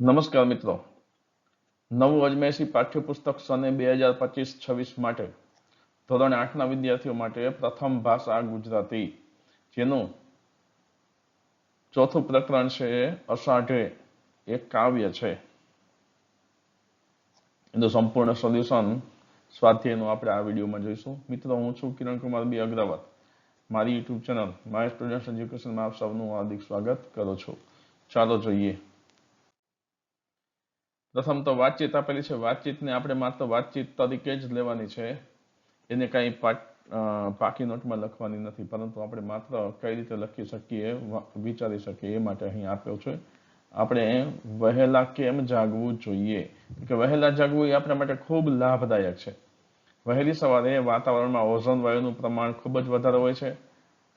નમસ્કાર મિત્રો. નવું અજમેરસી પાઠ્યપુસ્તક સને બે હજાર પચીસ છવ્વીસ માટે, ધોરણ આઠના વિદ્યાર્થીઓ માટે પ્રથમ ભાષા ગુજરાતી, જેનું ચોથું પ્રકરણ છે અષાઢે એક કાવ્ય છે. એનું સંપૂર્ણ સોલ્યુશન સ્વાધ્યાયનું આપણે આ વિડીયોમાં જોઈશું. મિત્રો, હું છું કિરણ કુમાર બી અગ્રવાલ મારી યુટ્યુબ ચેનલ માય સ્ટુડન્ટ એજ્યુકેશનમાં આપ સૌનું હાર્દિક સ્વાગત કરું છું. ચાલો જોઈએ. પ્રથમ તો વાતચીત આપેલી છે. વાતચીતને આપણે માત્ર વાતચીત તરીકે જ લેવાની છે. એને કાંઈ પાકી નોટમાં લખવાની નથી. પરંતુ આપણે માત્ર કઈ રીતે લખી શકીએ વિચારી શકીએ એ માટે અહીં આપ્યો છે. આપણે વહેલા કેમ જાગવું જોઈએ? કે વહેલા જાગવું એ આપણા માટે ખૂબ લાભદાયક છે. વહેલી સવારે વાતાવરણમાં ઓઝોન વાયુનું પ્રમાણ ખૂબ જ વધારે હોય છે.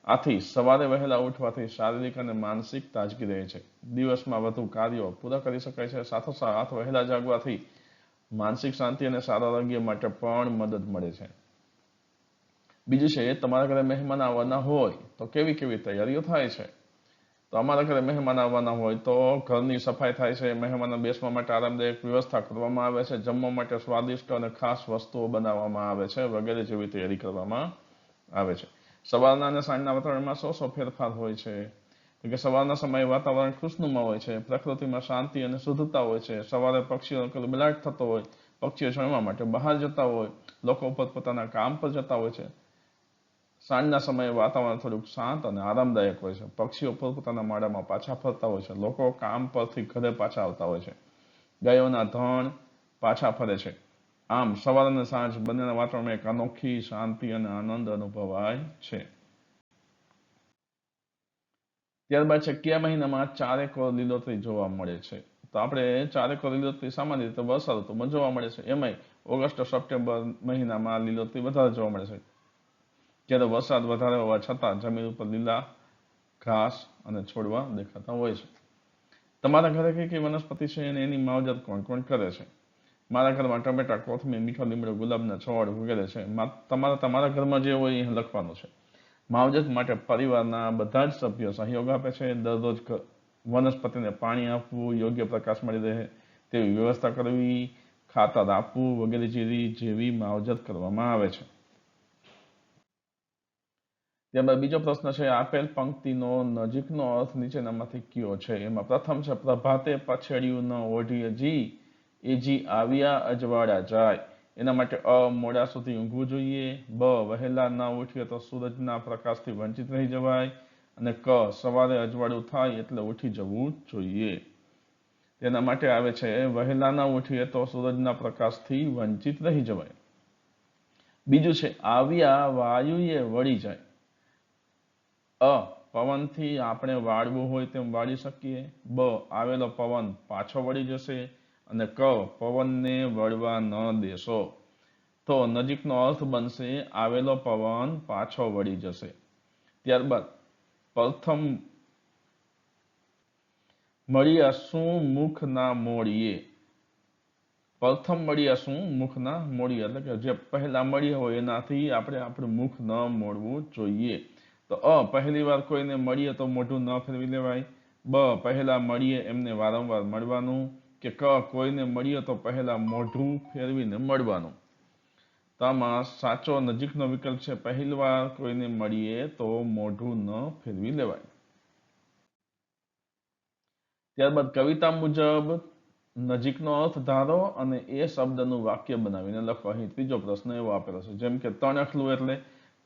આથી સવારે વહેલા ઉઠવાથી શારીરિક અને માનસિક તાજગી રહે છે. દિવસમાં વધુ કાર્યો પૂરા કરી શકાય છે. સાથોસાથ વહેલા જાગવાથી માનસિક શાંતિ અને સારા આરોગ્ય માટે પણ મદદ મળે છે. બીજું છે, તમારા ઘરે મહેમાન આવવાના હોય તો કેવી કેવી તૈયારીઓ થાય છે? તો અમારા ઘરે મહેમાન આવવાના હોય તો ઘરની સફાઈ થાય છે. મહેમાનો બેસવા માટે આરામદાયક વ્યવસ્થા કરવામાં આવે છે. જમવા માટે સ્વાદિષ્ટ અને ખાસ વસ્તુઓ બનાવવામાં આવે છે. વગેરે જેવી તૈયારી કરવામાં આવે છે. સવારના અને સાંજના વાતાવરણમાં શો શો ફેરફાર હોય છે. કે સવારના સમયે વાતાવરણ ખુશનુમા હોય છે, પ્રકૃતિમાં શાંતિ અને શુદ્ધતા હોય છે. સવારે પક્ષીઓ બિલાટ થતો હોય, પક્ષીઓ ચણવા માટે બહાર જતા હોય, લોકો પોતપોતાના કામ પર જતા હોય છે. સાંજના સમયે વાતાવરણ થોડુંક શાંત અને આરામદાયક હોય છે. પક્ષીઓ પોતપોતાના માળામાં પાછા ફરતા હોય છે. લોકો કામ પરથી ઘરે પાછા આવતા હોય છે. ગાયોના ધણ પાછા ફરે છે. આમ સવાર અને સાંજ બંનેના વાતાવરણમાં એક અનોખી શાંતિ અને આનંદ અનુભવાય છે. ત્યારબાદ છે, કયા મહિનામાં ચારેક લીલોતરી જોવા મળે છે? તો આપણે ચારેક લીલોતરી સામાન્ય રીતે વરસાદ ઋતુમાં જોવા મળે છે. એમાંય ઓગસ્ટ, સપ્ટેમ્બર મહિનામાં લીલોતરી વધારે જોવા મળે છે. જ્યારે વરસાદ વધારે હોવા છતાં જમીન ઉપર લીલા ઘાસ અને છોડવા દેખાતા હોય છે. તમારા ઘરે કઈ કઈ વનસ્પતિ છે અને એની માવજત કોણ કોણ કરે છે? મારા ઘરમાં ટમેટા કોથમીર મીઠો લીમડો ગુલાબના છોડ વગેરે છે. તમારા તમારા ઘરમાં જે હોય એ લખવાનું છે. માવજત માટે પરિવારના બધા જ સભ્યો સહયોગ આપે છે. દરરોજ વનસ્પતિને પાણી આપવું, યોગ્ય પ્રકાશ મળી રહે તેવી વ્યવસ્થા કરવી, ખાતર આપવું વગેરે જેવી જેવી માવજત કરવામાં આવે છે. ત્યારબાદ બીજો પ્રશ્ન છે, આપેલ પંક્તિનો નજીકનો અર્થ નીચેનામાંથી કયો છે? એમાં પ્રથમ છે, પ્રભાતે પછેડિયું ન ઓઢીએ જી. એ જી આવ્યા અજવાળા જાય. એના માટે અ મોડા સુધી ઊંઘવું જોઈએ, બ વહેલા ના ઉઠીએ તો સૂરજના પ્રકાશથી વંચિત રહી જવાય અને ક સવારે અજવાળું થાય એટલે ઉઠી જવું જોઈએ. તેના માટે આવે છે, વહેલા ના ઉઠીએ તો સૂરજના પ્રકાશથી વંચિત રહી જવાય. બીજું છે, આવ્યા વાયુએ વળી જાય. અ પવનથી આપણે વાળવું હોય તેમ વાળી શકીએ, બ આવેલો પવન પાછો વળી જશે અને ક, પવનને વળવા ન દેશો. તો નજીકનો અર્થ બનશે, આવેલો પવન પાછો વળી જશે. ત્યારબાદ, પ્રથમ મળ્યા શું મુખ ના મોડીએ પ્રથમ મળ્યા શું મુખ ના મોડીએ એટલે કે જે પહેલા મળ્યા હોય એનાથી આપણે આપણું મુખ ન મોડવું જોઈએ. તો અ, પહેલી વાર કોઈને મળીએ તો મોઢું ન ફેરવી લેવાય. બ, પહેલા મળીએ એમને વારંવાર મળવાનું. કે ક કોઈને મળીએ તો પહેલા મોઢું ફેરવીને મળવાનું. તામાં સાચો નજીકનો વિકલ્પ છે, પહેલી વાર કોઈને મળીએ તો મોઢું ન ફેરવી લેવાય. ત્યારબાદ કવિતા મુજબ નજીકનો અર્થ ધારો અને એ શબ્દનું વાક્ય બનાવીને લખો. અહીં ત્રીજો પ્રશ્ન એવો આપેલો છે, જેમ કે તણખલું એટલે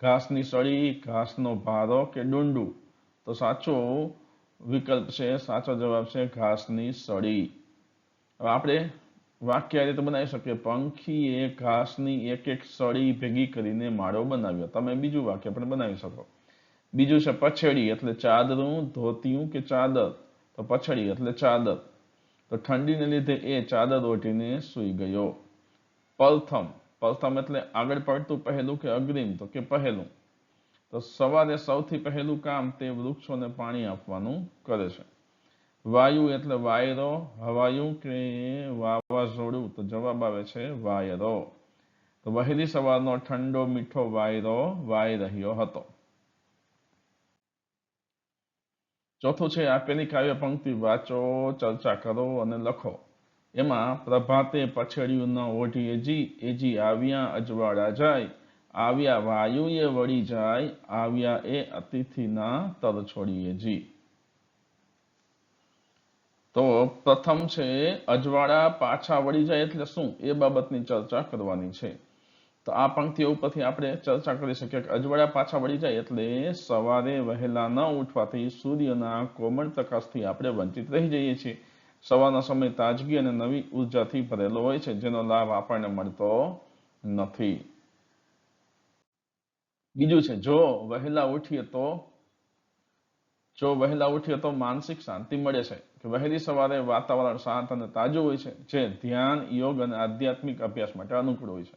ઘાસની સળી, ઘાસનો ભારો કે ડુંડું. તો સાચો વિકલ્પ છે, સાચો જવાબ છે, ઘાસની સળી. આપણે વાક્ય આ રીતે બનાવી શકીએ. પંખીએ ઘાસની એક એક સળી ભેગી કરીને માળો બનાવ્યો. તમે બીજું વાક્ય પણ બનાવી શકો. બીજું છે, પછેડી એટલે ચાદરું, ધોતિયું કે ચાદર? તો પછડી એટલે ચાદર. તો ઠંડીને લીધે એ ચાદર ઓઢીને સૂઈ ગયો. પલથમ. પલથમ એટલે આગળ પડતું પહેલું કે અગ્રિમ? તો કે પહેલું. તો સવારે સૌથી પહેલું કામ તે વૃક્ષોને પાણી આપવાનું કરે છે. વાયુ એટલે વાયરો, હવાયું કે વાવાઝોડું? તો જવાબ આવે છે વાયરો. તો વહેલી સવારનો ઠંડો મીઠો વાયરો, વાય રહ્યો હતો. ચોથું છે, આપેલી કાવ્ય પંક્તિ વાંચો, ચર્ચા કરો અને લખો. એમાં પ્રભાતે પછેડ્યું ન ઓઢીએ જી એજી આવ્યા અજવાળા જાય. આવ્યા વાયુએ વળી જાય, આવ્યા એ અતિથિના તર છોડીએ જી. તો પ્રથમ છે, અજવાળા પાછા વળી જાય એટલે શું? એ બાબતની ચર્ચા કરવાની છે. તો આ પંક્તિઓ ઉપરથી આપણે ચર્ચા કરી શકીએ કે અજવાળા પાછા વળી જાય એટલે સવારે વહેલા ન ઉઠવાથી સૂર્યના કોમળ પ્રકાશથી આપણે વંચિત રહી જઈએ છીએ. સવારના સમય તાજગી અને નવી ઉર્જાથી ભરેલો હોય છે, જેનો લાભ આપણને મળતો નથી. બીજું છે, જો વહેલા ઉઠીએ તો જો વહેલા ઉઠીએ તો માનસિક શાંતિ મળે છે કે વહેલી સવારે વાતાવરણ શાંત અને તાજું હોય છે, જે ધ્યાન, યોગ અને આધ્યાત્મિક અભ્યાસ માટે અનુકૂળ હોય છે.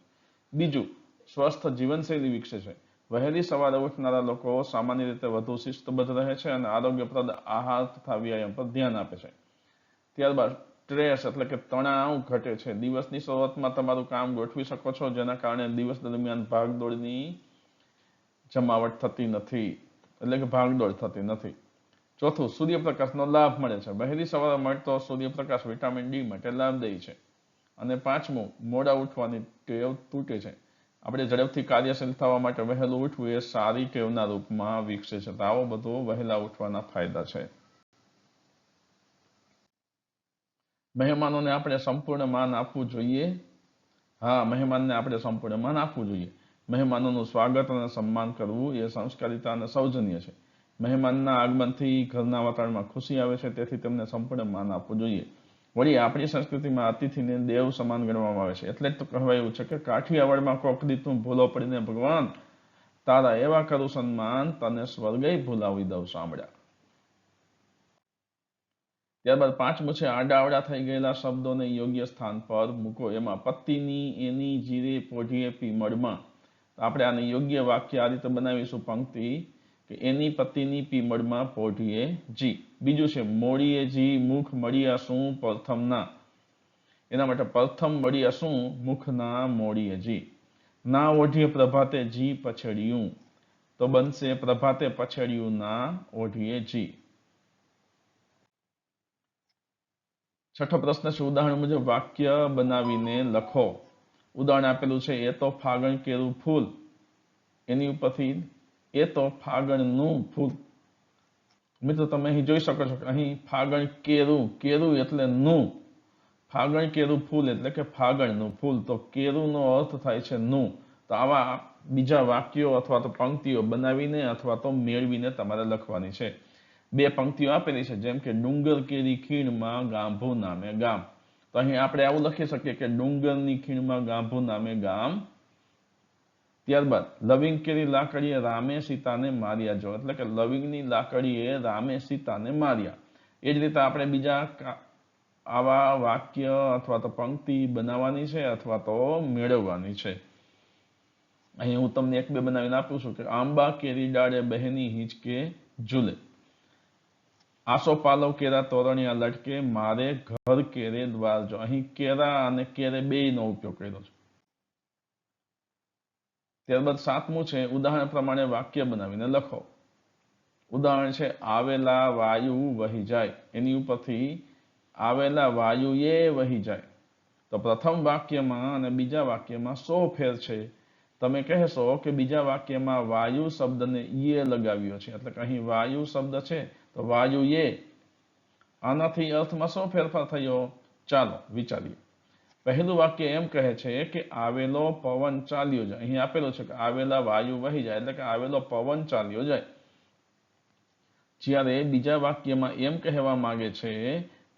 બીજું, સ્વસ્થ જીવનશૈલી વિકસે છે. વહેલી સવારે ઉઠનારા લોકો સામાન્ય રીતે વધુ શિસ્તબદ્ધ રહે છે અને આરોગ્યપ્રદ આહાર તથા વ્યાયામ પર ધ્યાન આપે છે. ત્યારબાદ, સ્ટ્રેસ એટલે કે તણાવ ઘટે છે. દિવસની શરૂઆતમાં તમારું કામ ગોઠવી શકો છો, જેના કારણે દિવસ દરમિયાન ભાગદોડની જમાવટ થતી નથી. એટલે કે ભાગદોડ થતી નથી. ચોથું સૂર્યપ્રકાશનો લાભ મળે છે. વહેલી સવારે મળતો સૂર્યપ્રકાશ વિટામિન ડી માટે લાભદાયી છે. અને પાંચમું, મોડા ઉઠવાની ટેવ તૂટે છે. આપણે ઝડપથી કાર્યશીલ થવા માટે વહેલું ઉઠવું એ સારી ટેવના રૂપમાં વિકસે છે. તો આવો બધો વહેલા ઉઠવાના ફાયદા છે. મહેમાનોને આપણે સંપૂર્ણ માન આપવું જોઈએ. હા, મહેમાનને આપણે સંપૂર્ણ માન આપવું જોઈએ. મહેમાનોનું સ્વાગત અને સન્માન કરવું એ સંસ્કારિતા અને સૌજન્ય છે. મહેમાનના આગમનથી ઘરના વાતાવરણમાં ખુશી આવે છે, તેથી તેમને સંપૂર્ણ માન આપવું જોઈએ. વળી, આપણી સંસ્કૃતિમાં અતિથિને દેવ સમાન ગણવામાં આવે છે. એટલે જ તો કહેવાયું છે કે કાઠિયાવાડમાં કોક ભૂલો પડીને, ભગવાન, તારા એવા કરું સન્માન તને સ્વર્ગે ભૂલાવી દઉં સાંભળ્યા. ત્યારબાદ પાંચમું છે આડાવડા થઈ ગયેલા શબ્દોને યોગ્ય સ્થાન પર મૂકો. એમાં પત્તીની, એની જીરે, પોઢીએ પીમળમાં. આપણે આને યોગ્ય વાક્ય આ રીતે બનાવીશું. પંક્તિ કે એની પતિની પીમળમાં પોઢીએ જી. બીજું છે, મોડીએ જી, મુખ મળ્યા શું પ્રથમના એના માટે પ્રથમ મળ્યા શું મુખના મોડીએ જી. ના ઓઢીએ પ્રભાતે જી, પછડ્યું. તો બનશે પ્રભાતે પછડ્યું ના ઓઢીએ જી. છઠ્ઠો પ્રશ્ન છે, ઉદાહરણ મુજબ વાક્ય બનાવીને લખો. ઉદાહરણ આપેલું છે, એ તો ફાગણ કેરું ફૂલ. એની ઉપરથી એ ફાગણનું ફૂલ. મિત્રો, તમે અહીં જોઈ શકો છો કે અહીં ફાગણ કેરું કેરું એટલે નું. ફાગણ કેરું ફૂલ એટલે કે ફાગણનું ફૂલ. તો કેરુંનો અર્થ થાય છે નું. તો આવા બીજા વાક્યો અથવા તો પંક્તિઓ બનાવીને અથવા તો મેળવીને તમારે લખવાની છે. બે પંક્તિઓ આપેલી છે, જેમ કે ડુંગર કેરી ખીણમાં ગાંભુ નામે ગામ. તો અહીં આપણે આવું લખી શકીએ કે ડુંગરની ખીણમાં ગાંભુ નામે ગામ. ત્યારબાદ લવિંગ કેરી લાકડીએ રામે સીતાને માર્યા જો. એટલે કે લવિંગની લાકડીએ રામે સીતાને માર્યા. એ જ રીતે આપણે બીજા આવા વાક્ય અથવા તો પંક્તિ બનાવવાની છે અથવા તો મેળવવાની છે. અહીં હું તમને એક બે બનાવીને આપું છું કે આંબા કેરી ડાળે બહેની હિંચકે ઝૂલે. આસો પાલવ કેરા તોરણિયા લટકે, મારે ઘર કેરે દ્વાર જો. અહીં કેરા અને કેરે બે નો ઉપયોગ કર્યો છે. ત્યારબાદ સાતમું છે, ઉદાહરણ પ્રમાણે વાક્ય બનાવીને લખો. ઉદાહરણ છે, આવેલા વાયુ વહી જાય. એની ઉપરથી, આવેલા વાયુ એ વહી જાય. તો પ્રથમ વાક્યમાં અને બીજા વાક્યમાં સો ફેર છે. તમે કહેશો કે બીજા વાક્યમાં વાયુ શબ્દને યે લગાવ્યો છે. એટલે કે અહીં વાયુ શબ્દ છે, તો વાયુ યે આનાથી અર્થમાં શું ફેરફાર થયો. ચાલો, વિચારીએ. પહેલું વાક્ય એમ કહે છે કે આવેલો પવન ચાલ્યો જાય. અહીં આપેલો છે કે આવેલા વાયુ વહી જાય એટલે કે આવેલો પવન ચાલ્યો જાય. જ્યારે બીજા વાક્યમાં એમ કહેવા માંગે છે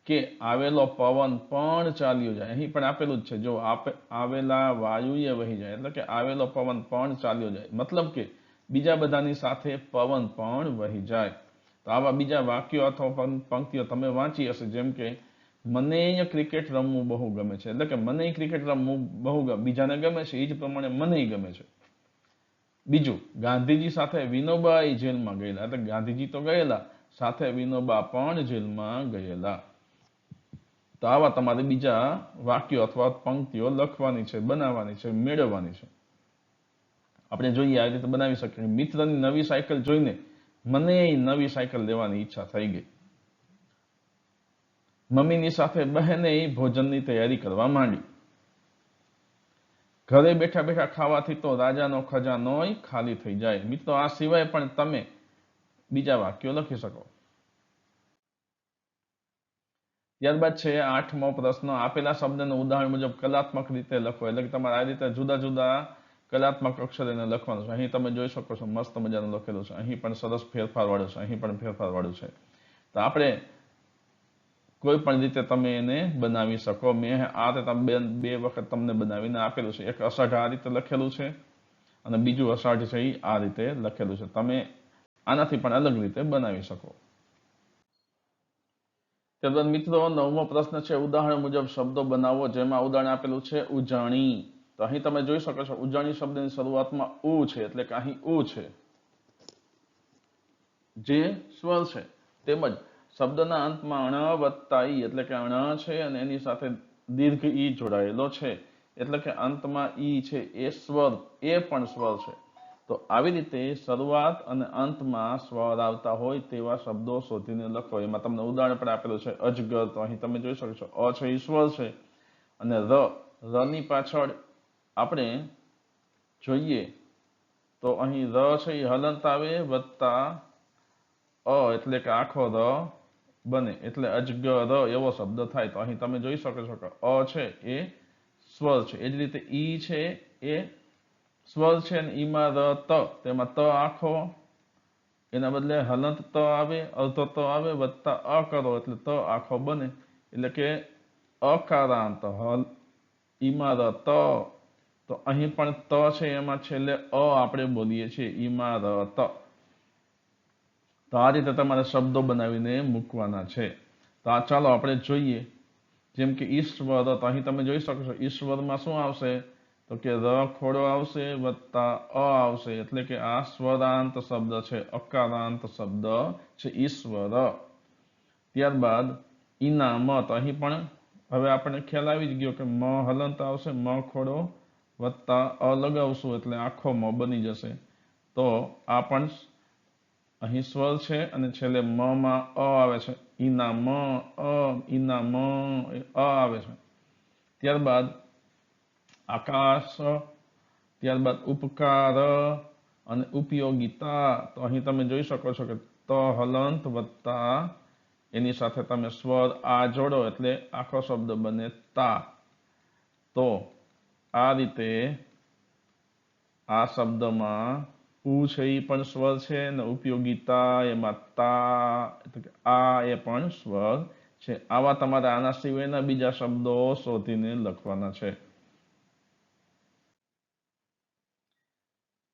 કે આવેલો પવન પણ ચાલ્યો જાય. અહીં પણ આપેલું જ છે, જો આવેલા વાયુએ વહી જાય એટલે કે આવેલો પવન પણ ચાલ્યો જાય. મતલબ કે બીજા બધાની સાથે પવન પણ વહી જાય. તો આવા બીજા વાક્યો અથવા પંક્તિઓ તમે વાંચી હશે, જેમ કે મને ક્રિકેટ રમવું બહુ ગમે છે. એટલે કે મને ક્રિકેટ રમવું બહુ ગમે. બીજાને ગમે છે, એ જ પ્રમાણે મને ગમે છે. બીજું, ગાંધીજી સાથે વિનોબા એ જેલમાં ગયેલા. એટલે ગાંધીજી તો ગયેલા, સાથે વિનોબા પણ જેલમાં ગયેલા. તો આવા તમારે બીજા વાક્યો અથવા પંક્તિઓ લખવાની છે, બનાવવાની છે, મેળવવાની છે. આપણે જોઈએ આ રીતે બનાવી શકીએ. મિત્રની નવી સાયકલ જોઈને મને નવી સાયકલ લેવાની ઈચ્છા થઈ ગઈ. મમ્મીની સાથે બહેને ભોજનની તૈયારી કરવા માંડી. ઘરે બેઠા બેઠા ખાવાથી તો રાજાનો ખજાનોય ખાલી થઈ જાય. મિત્રો, આ સિવાય પણ તમે બીજા વાક્યો લખી શકો. ત્યારબાદ છે આઠમો પ્રશ્ન. આપેલા શબ્દનું ઉદાહરણ મુજબ કલાત્મક રીતે લખો, એટલે કે તમારે આ રીતે જુદા જુદા કલાત્મક અક્ષર લખવાનું છે. અહીં તમે જોઈ શકો છો મસ્ત મજાનું લખેલું છે. અહીં પણ સરસ ફેરફાર વાળું છે. અહીં પણ ફેરફાર વાળું છે. તો આપણે કોઈ પણ રીતે તમે એને બનાવી શકો. મેં આ રીતે બે વખત તમને બનાવીને આપેલું છે. એક અષાઢ આ રીતે લખેલું છે અને બીજું અષાઢ છે આ રીતે લખેલું છે. તમે આનાથી પણ અલગ રીતે બનાવી શકો. ત્યારબાદ મિત્રો, નવમો પ્રશ્ન છે, ઉદાહરણ મુજબ શબ્દો બનાવો, જેમાં ઉદાહરણ આપેલું છે, ઉજાણી. તો અહીં તમે જોઈ શકો છો, ઉજાણી શબ્દની શરૂઆતમાં ઉ છે, એટલે કે અહીં ઉ છે. જે સ્વર છે, તેમજ શબ્દના અંતમાં અણ વત્તા ઈ એટલે કે અણ છે અને એની સાથે દીર્ઘ ઈ જોડાયેલો છે. એટલે કે અંતમાં ઈ છે, એ સ્વર, એ પણ સ્વર છે. તો આવી રીતે શરૂઆત અને અંતમાં સ્વર આવતા હોય તેવા શબ્દો શોધીને લખો. એમાં તમને ઉદાહરણ પણ આપેલું છે. અજગર, તો અહીં તમે જોઈ શકો છો. અ છે, ઈ સ્વર છે. અને ર, રની પાછળ આપણે જોઈએ તો અહીં ર છે એ હલંત આવે વત્તા અ એટલે કે આખો ર. બને. એટલે અજગર એવો શબ્દ થાય. તો અહીં તમે જોઈ શકો છો કે અ છે એ સ્વર છે. એ જ રીતે ઈ છે એ સ્વર છે અને ઈમાં ર ત તેમાં ત આખો. એના બદલે હલંત ત આવે, અર્ધ ત આવે, વત્તા અ કરો. એટલે ત આખો બને. એટલે કે અકારાંત, હલ ઈમાં ર ત અહીં પણ ત છે એમાં છેલ્લે અ આપણે બોલીએ છીએ. ઈમાં ર ત આ રીતે તમારે શબ્દો બનાવીને મૂકવાના છે. તો આ ચાલો આપણે જોઈએ. જેમ કે ઈશ્વર, તો અહીં તમે જોઈ શકો છો, ઈશ્વરમાં શું આવશે? તો કે ર ખોડો આવશે વત્તા અ આવશે. એટલે કે આ સ્વરાંત શબ્દ છે, અકારાંત શબ્દ છે ઈશ્વર. ત્યારબાદ ઇનામ તો અહીં પણ હવે આપણને ખ્યાલ આવી જ ગયો કે મ હલંત આવશે, મ ખોડો વત્તા અ લગાવશું, એટલે આખો મ બની જશે. તો આ પણ અહીં સ્વર છે અને છેલ્લે મ માં અ આવે છે. ઈના મ, અ, ઈના મ અ આવે છે. ત્યારબાદ આકાશ, ત્યારબાદ ઉપકાર અને ઉપયોગિતા. તો અહીં તમે જોઈ શકો છો કે ત હલંત વત્તા એની સાથે તમે સ્વર આ જોડો એટલે આખો શબ્દ બને તા. તો આ રીતે આ શબ્દમાં ઉ છે એ પણ સ્વર છે અને ઉપયોગીતા એમાં તા આ એ પણ સ્વર છે. આવા તમારે આના સિવાયના બીજા શબ્દો શોધીને લખવાના છે.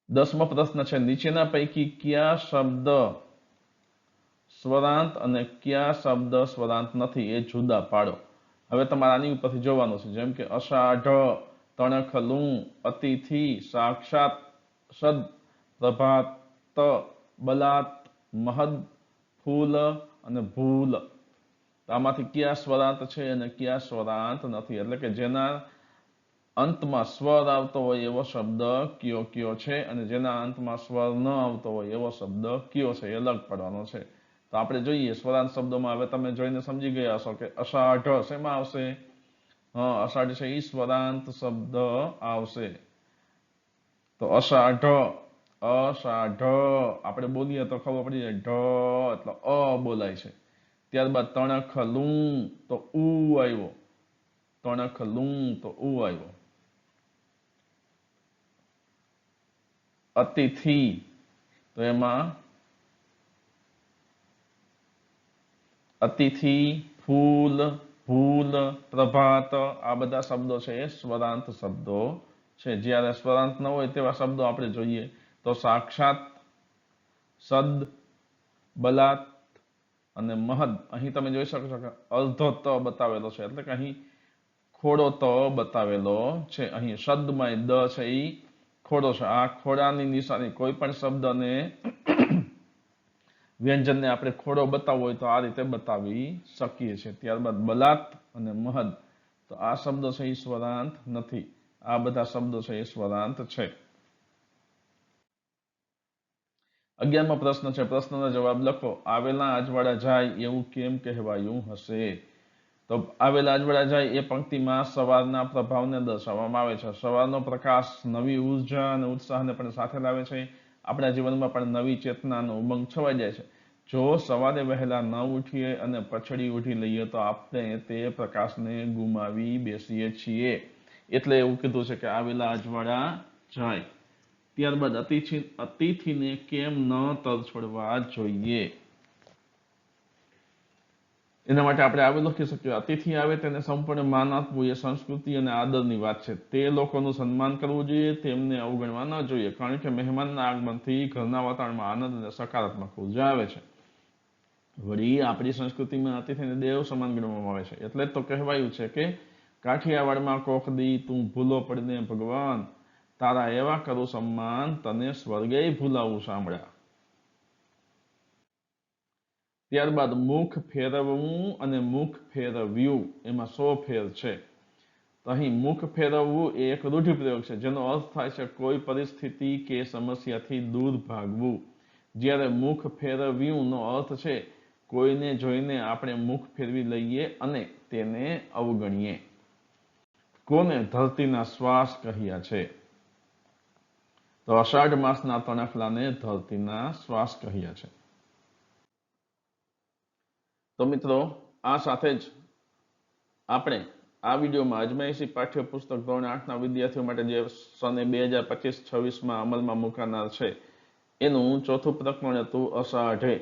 દસમો પ્રશ્ન છે, નીચેના પૈકી કયા શબ્દ સ્વરાંત અને કયા શબ્દ સ્વરાંત નથી એ જુદા પાડો. હવે તમારે આની ઉપરથી જોવાનું છે, જેમ કે અષાઢ, તણખલું, અતિથિ, સાક્ષાત, સદ પ્રભાત બલાત, મહદ, ફૂલ અને ભૂલ. આમાંથી કયા સ્વરાંત છે અને કયા સ્વરાંત નથી? એટલે કે જેના અંતમાં સ્વર આવતો હોય એવો શબ્દ કયો કયો છે અને જેના અંતમાં સ્વર ન આવતો હોય એવો શબ્દ કયો છે એ અલગ પડવાનો છે. તો આપણે જોઈએ, સ્વરાંત શબ્દોમાં હવે તમે જોઈને સમજી ગયા હશો કે અષાઢ શેમાં આવશે? હા, અષાઢ છે એ સ્વરાંત શબ્દ આવશે. તો અષાઢ અષાઢ આપણે બોલીએ તો ખબર પડી જાય. ઢ એટલે અ બોલાય છે. ત્યારબાદ તણખ લું તો ઉ આવ્યો. તણખ લું તો ઉ આવ્યો. અતિથિ. તો એમાં અતિથિ, ફૂલ, ભૂલ, પ્રભાત, આ બધા શબ્દો છે એ સ્વરાંત શબ્દો છે. જ્યારે સ્વરાંત ન હોય તેવા શબ્દો આપણે જોઈએ. તો સાક્ષાત સદ, બલાત અને મહદ. અહીં તમે જોઈ શકો છો કે અર્ધો ત બતાવેલો છે. એટલે કે અહીં ખોડો ત બતાવેલો છે. અહીં શબ્દમાં દ છે એ ખોડો છે. આ ખોડાની નિશાની કોઈ પણ શબ્દને વ્યંજનને આપણે ખોડો બતાવવો હોય તો આ રીતે બતાવી શકીએ છીએ. ત્યારબાદ બલાત અને મહદ. તો આ શબ્દો છે એ સ્વરાંત નથી. આ બધા શબ્દો છે એ સ્વરાંત છે. અગિયારમો પ્રશ્ન છે. પ્રશ્નનો જવાબ લખો. આવેલા આજવાળા જાય એવું કેમ કહેવાયું હશે? તો આવેલા આજવાળા જાય એ પંક્તિમાં સવારના પ્રભાવને દર્શાવવામાં આવે છે. સવારનો પ્રકાશ નવી ઊર્જા અને ઉત્સાહને પણ સાથે લાવે છે. આપણા જીવનમાં પણ નવી ચેતનાનો ઉમંગ છવાઈ જાય છે. જો સવારે વહેલા ન ઉઠીએ અને પછડી ઉઠી લઈએ તો આપણે તે પ્રકાશને ગુમાવી બેસીએ છીએ. એટલે એવું કીધું છે કે આવેલા અજવાળા જાય. ત્યારબાદ અતિથિ અતિથિને કેમ ન તરછોડવા જોઈએ? એના માટે આપણે આવી લખી શકીએ. અતિથિ આવે તેને સંપૂર્ણ માન આપવું એ સંસ્કૃતિ અને આદરની વાત છે. તે લોકોનું સન્માન કરવું જોઈએ, તેમને અવગણવા ન જોઈએ, કારણ કે મહેમાનના આગમનથી ઘરના વાતાવરણમાં આનંદ અને સકારાત્મક ઊર્જા આવે છે. વળી આપણી સંસ્કૃતિમાં અતિથિને દેવ સમાન ગણવામાં આવે છે. એટલે જ તો કહેવાયું છે કે કાઠિયાવાડમાં કોખ દી તું ભૂલો પડીને ભગવાન. તારા એવા કરું સન્માન તને સ્વર્ગે ભૂલાવું સાંભળ્યા. ત્યારબાદ મુખ ફેરવવું અને મુખ ફેરવ્યું, એમાં સો ફેર છે. અહીં મુખ ફેરવવું એ એક રૂઢિપ્રયોગ છે, જેનો અર્થ થાય છે કોઈ પરિસ્થિતિ કે સમસ્યાથી દૂર ભાગવું. જ્યારે મુખ ફેરવ્યું નો અર્થ છે, કોઈને જોઈને આપણે મુખ ફેરવી લઈએ અને તેને અવગણીએ. કોને ધરતીના શ્વાસ કહ્યા છે? તો અષાઢ માસના તણખલાને ધરતીના શ્વાસ કહીએ છે. તો મિત્રો, આ સાથે જ આપણે આ વિડીયોમાં અજમાયશી પાઠ્યપુસ્તક ધોરણ આઠના વિદ્યાર્થીઓ માટે જે સને બે હજાર પચીસ છવ્વીસમાં અમલમાં મુકાનાર છે, એનું ચોથું પ્રકરણ હતું અષાઢે.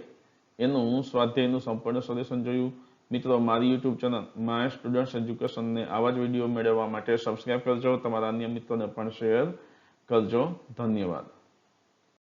એનું સ્વાધ્યાયનું સંપૂર્ણ સોલ્યુશન જોયું. મિત્રો, મારી યુટ્યુબ ચેનલ માય સ્ટુડન્ટ્સ એજ્યુકેશનને આવા જ વીડિયો મેળવવા માટે સબસ્ક્રાઇબ કરજો. તમારા અન્ય મિત્રોને પણ શેર કરજો. ધન્યવાદ.